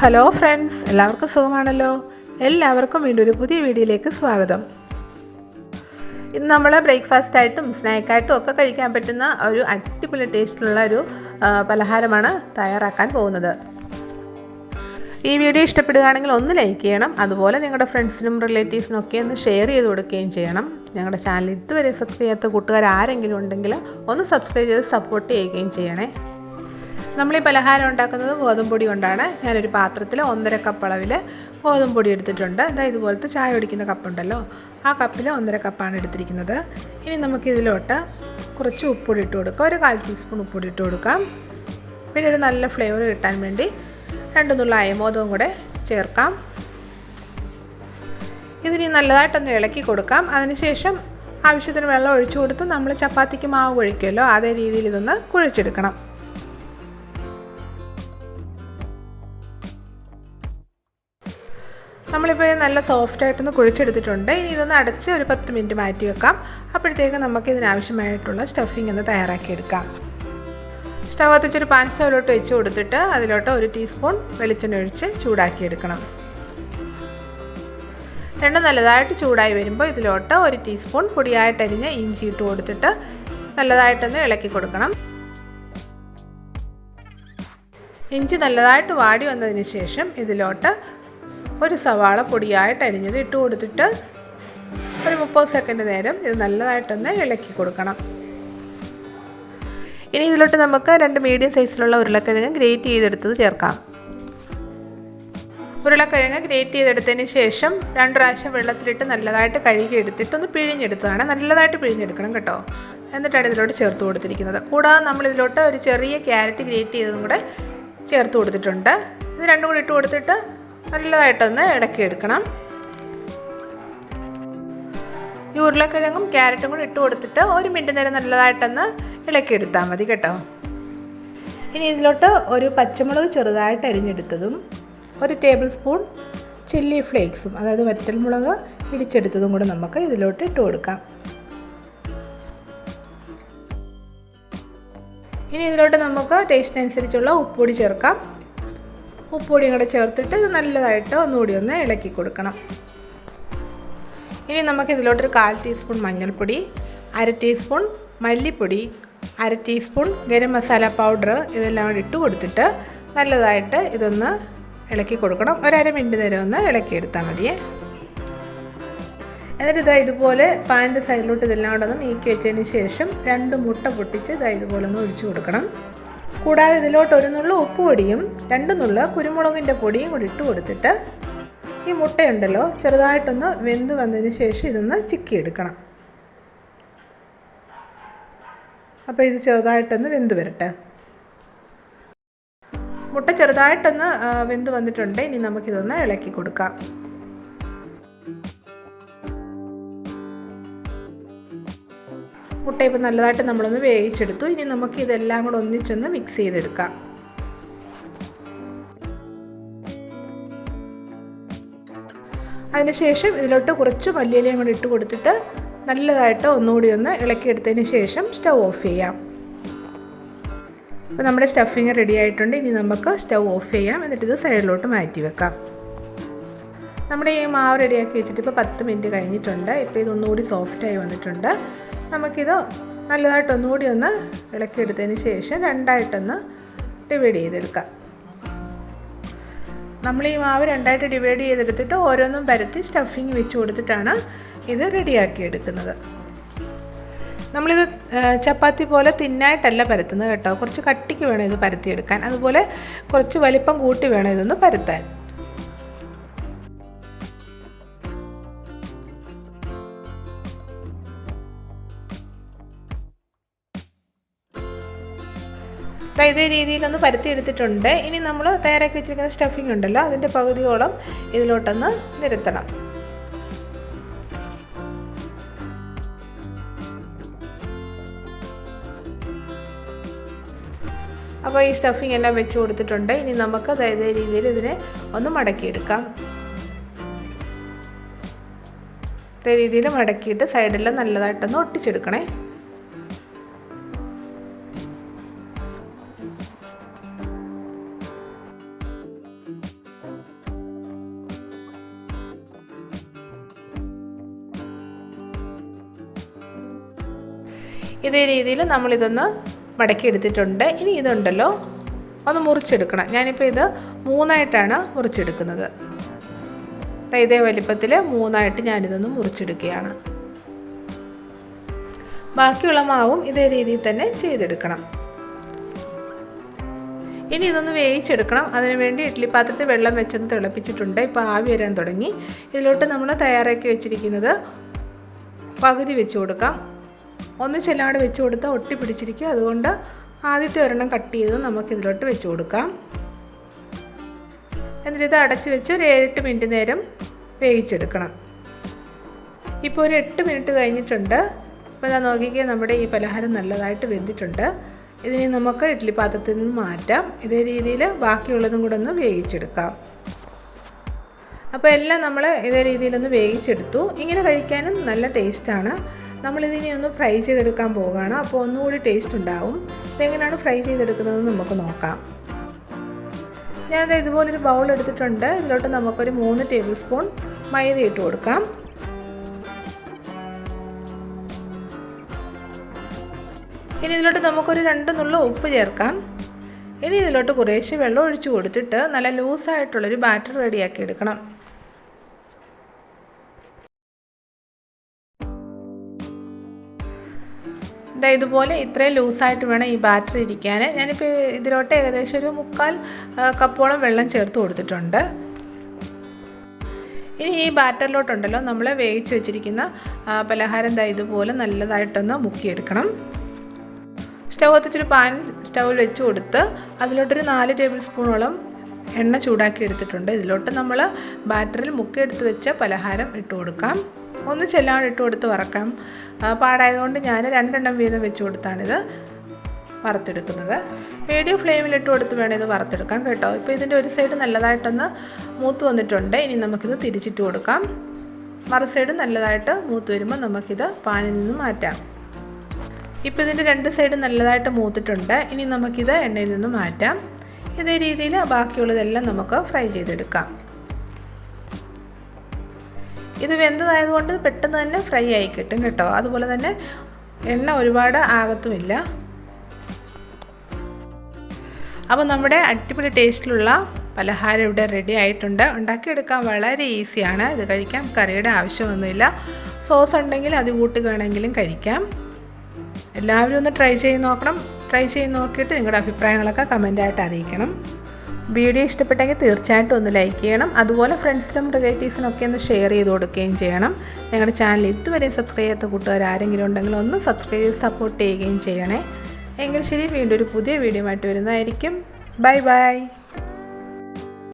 Hello friends എല്ലാവർക്കും സുഖമാണല്ലോ? എല്ലാവർക്കും വീണ്ടും ഒരു പുതിയ വീഡിയോയിലേക്ക് സ്വാഗതം. ഇന്ന് നമ്മൾ ബ്രേക്ക്ഫാസ്റ്റ് ആയിട്ടും സ്നാക്കായിട്ടും ഒക്കെ കഴിക്കാൻ പറ്റുന്ന ഒരു അടിപൊളി ടേസ്റ്റിലുള്ള ഒരു പലഹാരമാണ് തയ്യാറാക്കാൻ പോകുന്നത്. ഈ വീഡിയോ ഇഷ്ടപ്പെടുകയാണെങ്കിൽ ഒന്ന് ലൈക്ക് ചെയ്യണം അതുപോലെ നിങ്ങളുടെ ഫ്രണ്ട്സിനും റിലേറ്റീവ്സിനും ഒക്കെ ഒന്ന് ഷെയർ ചെയ്ത് കൊടുക്കുകയും ചെയ്യണം. ഞങ്ങളുടെ ചാനൽ ഇതുവരെ സബ്സ്ക്രൈബ് ചെയ്യാത്ത കൂട്ടുകാർ ആരെങ്കിലും ഉണ്ടെങ്കിൽ ഒന്ന് സബ്സ്ക്രൈബ് ചെയ്ത് സപ്പോർട്ട് ചെയ്യുകയും ചെയ്യണേ. നമ്മൾ ഈ പലഹാരം ഉണ്ടാക്കുന്നത് ഗോതമ്പ് പൊടി കൊണ്ടാണ്. ഞാനൊരു പാത്രത്തിൽ ഒന്നര കപ്പ് അളവിൽ ഗോതമ്പ് പൊടി എടുത്തിട്ടുണ്ട്. ഇതാ ഇതുപോലത്തെ ചായ ഒടിക്കുന്ന കപ്പുണ്ടല്ലോ ആ കപ്പിൽ ഒന്നര കപ്പാണ് എടുത്തിരിക്കുന്നത്. ഇനി നമുക്കിതിലോട്ട് കുറച്ച് ഉപ്പൊടി ഇട്ട് കൊടുക്കാം. ഒരു കാൽ ടീസ്പൂൺ ഉപ്പൊടി ഇട്ട് കൊടുക്കാം. പിന്നെ ഒരു നല്ല ഫ്ലേവർ കിട്ടാൻ വേണ്ടി രണ്ട് നുള്ള അയമോദവും കൂടെ ചേർക്കാം. ഇതിനി നല്ലതായിട്ടൊന്ന് ഇളക്കി കൊടുക്കാം. അതിനുശേഷം ആവശ്യത്തിന് വെള്ളം ഒഴിച്ചു കൊടുത്ത് നമ്മൾ ചപ്പാത്തിക്ക് മാവ് കുഴിക്കുമല്ലോ അതേ രീതിയിൽ ഇതൊന്ന് കുഴിച്ചെടുക്കണം. നമ്മളിപ്പോൾ നല്ല സോഫ്റ്റ് ആയിട്ടൊന്ന് കുഴിച്ചെടുത്തിട്ടുണ്ട്. ഇനി ഇതൊന്ന് അടച്ച് ഒരു പത്ത് മിനിറ്റ് മാറ്റി വെക്കാം. അപ്പോഴത്തേക്ക് നമുക്ക് ഇതിനാവശ്യമായിട്ടുള്ള സ്റ്റഫിംഗ് ഒന്ന് തയ്യാറാക്കിയെടുക്കാം സ്റ്റവ് കത്തിച്ചൊരു പാൻ സ്റ്റവിലോട്ട് വെച്ച് കൊടുത്തിട്ട് അതിലോട്ട് ഒരു ടീസ്പൂൺ വെളിച്ചെണ്ണ ഒഴിച്ച് ചൂടാക്കിയെടുക്കണം എണ്ണ നല്ലതായിട്ട് ചൂടായി വരുമ്പോൾ ഇതിലോട്ട് ഒരു ടീസ്പൂൺ പൊടിയായിട്ടരിഞ്ഞ ഇഞ്ചി ഇട്ട് കൊടുത്തിട്ട് നല്ലതായിട്ടൊന്ന് ഇളക്കി കൊടുക്കണം. ഇഞ്ചി നല്ലതായിട്ട് വാടി വന്നതിന് ശേഷം ഇതിലോട്ട് ഒരു സവാള പൊടിയായിട്ട് അരിഞ്ഞത് ഇട്ട് കൊടുത്തിട്ട് ഒരു മുപ്പത് സെക്കൻഡ് നേരം ഇത് നല്ലതായിട്ടൊന്ന് ഇളക്കി കൊടുക്കണം. ഇനി ഇതിലോട്ട് നമുക്ക് രണ്ട് മീഡിയം സൈസിലുള്ള ഉരുളക്കിഴങ്ങ് ഗ്രേറ്റ് ചെയ്തെടുത്തത് ചേർക്കാം. ഉരുളക്കിഴങ്ങ് ഗ്രേറ്റ് ചെയ്തെടുത്തതിന് ശേഷം രണ്ട് പ്രാവശ്യം വെള്ളത്തിലിട്ട് നല്ലതായിട്ട് കഴുകി എടുത്തിട്ട് ഒന്ന് പിഴിഞ്ഞെടുത്തതാണ്. നല്ലതായിട്ട് പിഴിഞ്ഞെടുക്കണം കേട്ടോ. എന്നിട്ടാണ് ഇതിലോട്ട് ചേർത്ത് കൊടുത്തിരിക്കുന്നത്. കൂടാതെ നമ്മൾ ഇതിലോട്ട് ഒരു ചെറിയ ക്യാരറ്റ് ഗ്രേറ്റ് ചെയ്തതും കൂടെ ചേർത്ത് കൊടുത്തിട്ടുണ്ട്. ഇത് രണ്ടും കൂടി ഇട്ട് കൊടുത്തിട്ട് നല്ലതായിട്ടൊന്ന് ഇളക്കിയെടുക്കണം ഈ ഉരുളക്കിഴങ്ങും ക്യാരറ്റും കൂടി ഇട്ട് കൊടുത്തിട്ട് ഒരു മിനിറ്റ് നേരം നല്ലതായിട്ടൊന്ന് ഇളക്കി എടുത്താൽ മതി കേട്ടോ. ഇനി ഇതിലോട്ട് ഒരു പച്ചമുളക് ചെറുതായിട്ട് അരിഞ്ഞെടുത്തതും ഒരു ടേബിൾ സ്പൂൺ ചില്ലി ഫ്ലേക്സും അതായത് വറ്റൽമുളക് ഇടിച്ചെടുത്തതും കൂടെ നമുക്ക് ഇതിലോട്ട് ഇട്ട് കൊടുക്കാം. ഇനി ഇതിലോട്ട് നമുക്ക് ടേസ്റ്റിനനുസരിച്ചുള്ള ഉപ്പുപൊടി ചേർക്കാം. ഉപ്പുപൊടിയും കൂടെ ചേർത്തിട്ട് ഇത് നല്ലതായിട്ട് ഒന്നുകൂടി ഒന്ന് ഇളക്കി കൊടുക്കണം. ഇനി നമുക്ക് ഇതിലോട്ടൊരു കാൽ ടീസ്പൂൺ മഞ്ഞൾപ്പൊടി അര ടീസ്പൂൺ മല്ലിപ്പൊടി അര ടീസ്പൂൺ ഗരം മസാല പൗഡർ ഇതെല്ലാം കൂടി ഇട്ട് കൊടുത്തിട്ട് നല്ലതായിട്ട് ഇതൊന്ന് ഇളക്കി കൊടുക്കണം. ഒരര മിനിറ്റ് നേരം ഒന്ന് ഇളക്കിയെടുത്താൽ മതിയേ. എന്നിട്ട് ഇതാ ഇതുപോലെ പാന്റെ സൈഡിലോട്ട് ഇതെല്ലാം കൂടെ ഒന്ന് നീക്കി വെച്ചതിന് ശേഷം രണ്ട് മുട്ട പൊട്ടിച്ച് ഇതാ ഇതുപോലെ ഒന്ന് ഒഴിച്ചു കൊടുക്കണം. കൂടാതെ ഇതിലോട്ട് ഒരു നുള്ള ഉപ്പുപൊടിയും രണ്ട് നുള്ള കുരുമുളകിന്റെ പൊടിയും കൂടി ഇട്ട് കൊടുത്തിട്ട് ഈ മുട്ടയുണ്ടല്ലോ ചെറുതായിട്ടൊന്ന് വെന്ത് വന്നതിന് ശേഷം ഇതൊന്ന് ചിക്കിയെടുക്കണം. അപ്പോൾ ഇത് ചെറുതായിട്ടൊന്ന് വെന്ത് വരട്ടെ. മുട്ട ചെറുതായിട്ടൊന്ന് വെന്ത് വന്നിട്ടുണ്ട്. ഇനി നമുക്കിതൊന്ന് ഇളക്കി കൊടുക്കാം. മുട്ട ഇപ്പം നല്ലതായിട്ട് നമ്മളൊന്ന് വേവിച്ചെടുത്തു. ഇനി നമുക്ക് ഇതെല്ലാം കൂടെ ഒന്നിച്ചൊന്ന് മിക്സ് ചെയ്തെടുക്കാം. അതിനുശേഷം ഇതിലോട്ട് കുറച്ച് മല്ലിയിലയും കൂടി ഇട്ട് കൊടുത്തിട്ട് നല്ലതായിട്ട് ഒന്നുകൂടി ഒന്ന് ഇളക്കിയെടുത്തതിന് ശേഷം സ്റ്റവ് ഓഫ് ചെയ്യാം. അപ്പോൾ നമ്മുടെ സ്റ്റഫിങ് റെഡി ആയിട്ടുണ്ട്. ഇനി നമുക്ക് സ്റ്റവ് ഓഫ് ചെയ്യാം. എന്നിട്ട് ഇത് സൈഡിലോട്ട് മാറ്റി വെക്കാം. നമ്മുടെ ഈ മാവ് റെഡിയാക്കി വെച്ചിട്ട് ഇപ്പോൾ പത്ത് മിനിറ്റ് കഴിഞ്ഞിട്ടുണ്ട്. ഇപ്പോൾ ഇതൊന്നുകൂടി സോഫ്റ്റായി വന്നിട്ടുണ്ട്. നമുക്കിത് നല്ലതായിട്ട് ഒന്നുകൂടി ഒന്ന് ഇളക്കിയെടുത്തതിന് ശേഷം രണ്ടായിട്ടൊന്ന് ഡിവൈഡ് ചെയ്തെടുക്കാം. നമ്മൾ ഈ മാവ് രണ്ടായിട്ട് ഡിവൈഡ് ചെയ്തെടുത്തിട്ട് ഓരോന്നും പരത്തി സ്റ്റഫിങ് വെച്ച് കൊടുത്തിട്ടാണ് ഇത് റെഡിയാക്കി എടുക്കുന്നത്. നമ്മളിത് ചപ്പാത്തി പോലെ തിന്നായിട്ടല്ല പരത്തുന്നത് കേട്ടോ. കുറച്ച് കട്ടിക്ക് വേണം ഇത് പരത്തിയെടുക്കാൻ. അതുപോലെ കുറച്ച് വലിപ്പം കൂട്ടി വേണം ഇതൊന്ന് പരത്താൻ. ഇതേ രീതിയിലൊന്ന് പരത്തി എടുത്തിട്ടുണ്ട് ഇനി നമ്മൾ തയ്യാറാക്കി വെച്ചിരിക്കുന്ന സ്റ്റഫിംഗ് ഉണ്ടല്ലോ അതിന്റെ പകുതിയോളം ഇതിലോട്ടൊന്ന് നിരത്തണം. അപ്പോൾ ഈ സ്റ്റഫിംഗ് എല്ലാം വെച്ച് കൊടുത്തിട്ടുണ്ട്. ഇനി നമുക്ക് അതായത് രീതിയിൽ ഇതിനെ ഒന്ന് മടക്കിയെടുക്കാം. ഇതേ രീതിയിൽ മടക്കിയിട്ട് സൈഡെല്ലാം നല്ലതായിട്ടൊന്ന് ഒട്ടിച്ചെടുക്കണേ. ഇതേ രീതിയിൽ നമ്മളിതൊന്ന് മടക്കി എടുത്തിട്ടുണ്ട് ഇനി ഇതുണ്ടല്ലോ. ഒന്ന് മുറിച്ചെടുക്കണം. ഞാനിപ്പോൾ ഇത് മൂന്നായിട്ടാണ് മുറിച്ചെടുക്കുന്നത്. ഇതേ വലിപ്പത്തിൽ മൂന്നായിട്ട് ഞാനിതൊന്ന് മുറിച്ചെടുക്കുകയാണ്. ബാക്കിയുള്ള മാവും ഇതേ രീതിയിൽ തന്നെ ചെയ്തെടുക്കണം. ഇനി ഇതൊന്ന് വേവിച്ചെടുക്കണം. അതിനുവേണ്ടി ഇഡ്ഡലി പാത്രത്തിൽ വെള്ളം വെച്ചൊന്ന് തിളപ്പിച്ചിട്ടുണ്ട്. ഇപ്പോൾ ആവി വരാൻ തുടങ്ങി. ഇതിലോട്ട് നമ്മൾ തയ്യാറാക്കി വെച്ചിരിക്കുന്നത് പകുതി വെച്ച് കൊടുക്കാം. ഒന്ന് ചെല്ലാട് വെച്ച് കൊടുത്താൽ ഒട്ടി പിടിച്ചിരിക്കുക അതുകൊണ്ട് ആദ്യത്തെ ഒരെണ്ണം കട്ട് ചെയ്ത് നമുക്ക് ഇതിലോട്ട് വെച്ച് കൊടുക്കാം. എന്നിട്ട് ഇത് അടച്ച് വെച്ച് ഒരു ഏഴെട്ട് മിനിറ്റ് നേരം വേവിച്ചെടുക്കണം. ഇപ്പോൾ ഒരു എട്ട് മിനിറ്റ് കഴിഞ്ഞിട്ടുണ്ട്. അപ്പോൾ ഇതാ നോക്കിക്കേ നമ്മുടെ ഈ പലഹാരം നല്ലതായിട്ട് വെന്തിട്ടുണ്ട്. ഇതിനെ നമുക്ക് ഇഡ്ഡലി പാത്രത്തിൽ നിന്ന് മാറ്റാം. ഇതേ രീതിയിൽ ബാക്കിയുള്ളതും കൂടെ ഒന്ന് വേവിച്ചെടുക്കാം. അപ്പോൾ എല്ലാം നമ്മൾ ഇതേ രീതിയിലൊന്ന് വേവിച്ചെടുത്തു. ഇങ്ങനെ കഴിക്കാനും നല്ല ടേസ്റ്റാണ് നമ്മളിതിനെ ഒന്ന് ഫ്രൈ ചെയ്തെടുക്കാൻ പോവുകയാണ്. അപ്പോൾ ഒന്നുകൂടി ടേസ്റ്റ് ഉണ്ടാവും. ഇതെങ്ങനെയാണ് ഫ്രൈ ചെയ്തെടുക്കുന്നതെന്ന് നമുക്ക് നോക്കാം. ഞാൻ ഇതുപോലൊരു ബൗൾ എടുത്തിട്ടുണ്ട്. ഇതിലോട്ട് നമുക്കൊരു മൂന്ന് ടേബിൾ സ്പൂൺ മൈദ ഇട്ട് കൊടുക്കാം. ഇനി ഇതിലോട്ട് നമുക്കൊരു രണ്ട് നുള്ള ഉപ്പ് ചേർക്കാം. ഇനി ഇതിലോട്ട് കുറേശ്ശെ വെള്ളം ഒഴിച്ചു കൊടുത്തിട്ട് നല്ല ലൂസായിട്ടുള്ളൊരു ബാറ്റർ റെഡിയാക്കി എടുക്കണം. ഇതാ ഇതുപോലെ ഇത്രയും ലൂസായിട്ട് വേണം ഈ ബാറ്റർ ഇരിക്കാൻ. ഞാനിപ്പോൾ ഇതിലോട്ട് ഏകദേശം ഒരു മുക്കാൽ കപ്പോളം വെള്ളം ചേർത്ത് കൊടുത്തിട്ടുണ്ട്. ഇനി ഈ ബാറ്ററിലോട്ടുണ്ടല്ലോ നമ്മൾ വേവിച്ച് വെച്ചിരിക്കുന്ന പലഹാരം ദാ ഇതുപോലെ നല്ലതായിട്ടൊന്ന് മുക്കിയെടുക്കണം. സ്റ്റൗ കത്തിച്ചൊരു പാൻ സ്റ്റൗവിൽ വെച്ച് കൊടുത്ത് അതിലോട്ടൊരു നാല് ടേബിൾ സ്പൂണോളം എണ്ണ ചൂടാക്കി എടുത്തിട്ടുണ്ട്. ഇതിലോട്ട് നമ്മൾ ബാറ്ററിൽ മുക്കിയെടുത്ത് വെച്ച പലഹാരം ഇട്ട് കൊടുക്കാം. ഒന്ന് ചെല്ലാൻ ഇട്ട് കൊടുത്ത് വറക്കാം പാടായതുകൊണ്ട് ഞാൻ രണ്ടെണ്ണം വീതം വെച്ച് കൊടുത്താണിത് വറുത്തെടുക്കുന്നത്. മീഡിയം ഫ്ലെയിമിൽ ഇട്ട് കൊടുത്ത് വേണം ഇത് വറുത്തെടുക്കാം കേട്ടോ. ഇപ്പോൾ ഇതിന്റെ ഒരു സൈഡ് നല്ലതായിട്ടൊന്ന് മൂത്ത് വന്നിട്ടുണ്ട്. ഇനി നമുക്കിത് തിരിച്ചിട്ട് കൊടുക്കാം. മറു സൈഡ് നല്ലതായിട്ട് മൂത്ത് വരുമ്പോൾ നമുക്കിത് പാനിൽ നിന്ന് മാറ്റാം. ഇപ്പോൾ ഇതിന്റെ രണ്ട് സൈഡ് നല്ലതായിട്ട് മൂത്തിട്ടുണ്ട്. ഇനി നമുക്കിത് എണ്ണയിൽ നിന്ന് മാറ്റാം. ഇതേ രീതിയിൽ ബാക്കിയുള്ളതെല്ലാം നമുക്ക് ഫ്രൈ ചെയ്തെടുക്കാം. ഇത് വെന്തതായതുകൊണ്ട് പെട്ടെന്ന് തന്നെ ഫ്രൈ ആയി കിട്ടും കേട്ടോ. അതുപോലെ തന്നെ എണ്ണ ഒരുപാട് ആകത്തുമില്ല. അപ്പോൾ നമ്മുടെ അടിപൊളി ടേസ്റ്റിലുള്ള പലഹാരം ഇവിടെ റെഡി ആയിട്ടുണ്ട്. ഉണ്ടാക്കിയെടുക്കാൻ വളരെ ഈസിയാണ്. ഇത് കഴിക്കാം. കറിയുടെ ആവശ്യമൊന്നുമില്ല. സോസ് ഉണ്ടെങ്കിൽ അത് കൂട്ടുകയാണെങ്കിലും കഴിക്കാം. എല്ലാവരും ഒന്ന് ട്രൈ ചെയ്ത് നോക്കണം. ട്രൈ ചെയ്ത് നോക്കിയിട്ട് നിങ്ങളുടെ അഭിപ്രായങ്ങളൊക്കെ കമന്റായിട്ട് അറിയിക്കണം. വീഡിയോ ഇഷ്ടപ്പെട്ടെങ്കിൽ തീർച്ചയായിട്ടും ഒന്ന് ലൈക്ക് ചെയ്യണം. അതുപോലെ ഫ്രണ്ട്സിനും റിലേറ്റീവ്സിനൊക്കെ ഒന്ന് ഷെയർ ചെയ്ത് കൊടുക്കുകയും ചെയ്യണം. ഞങ്ങളുടെ ചാനൽ ഇതുവരെ സബ്സ്ക്രൈബ് ചെയ്യാത്ത കൂട്ടുകാർ ആരെങ്കിലും ഉണ്ടെങ്കിൽ ഒന്ന് സബ്സ്ക്രൈബ് ചെയ്ത് സപ്പോർട്ട് ചെയ്യുകയും ചെയ്യണേ. എങ്കിൽ ശരി വീണ്ടും ഒരു പുതിയ വീഡിയോ ആയിട്ട് വരുന്നതായിരിക്കും. Bye bye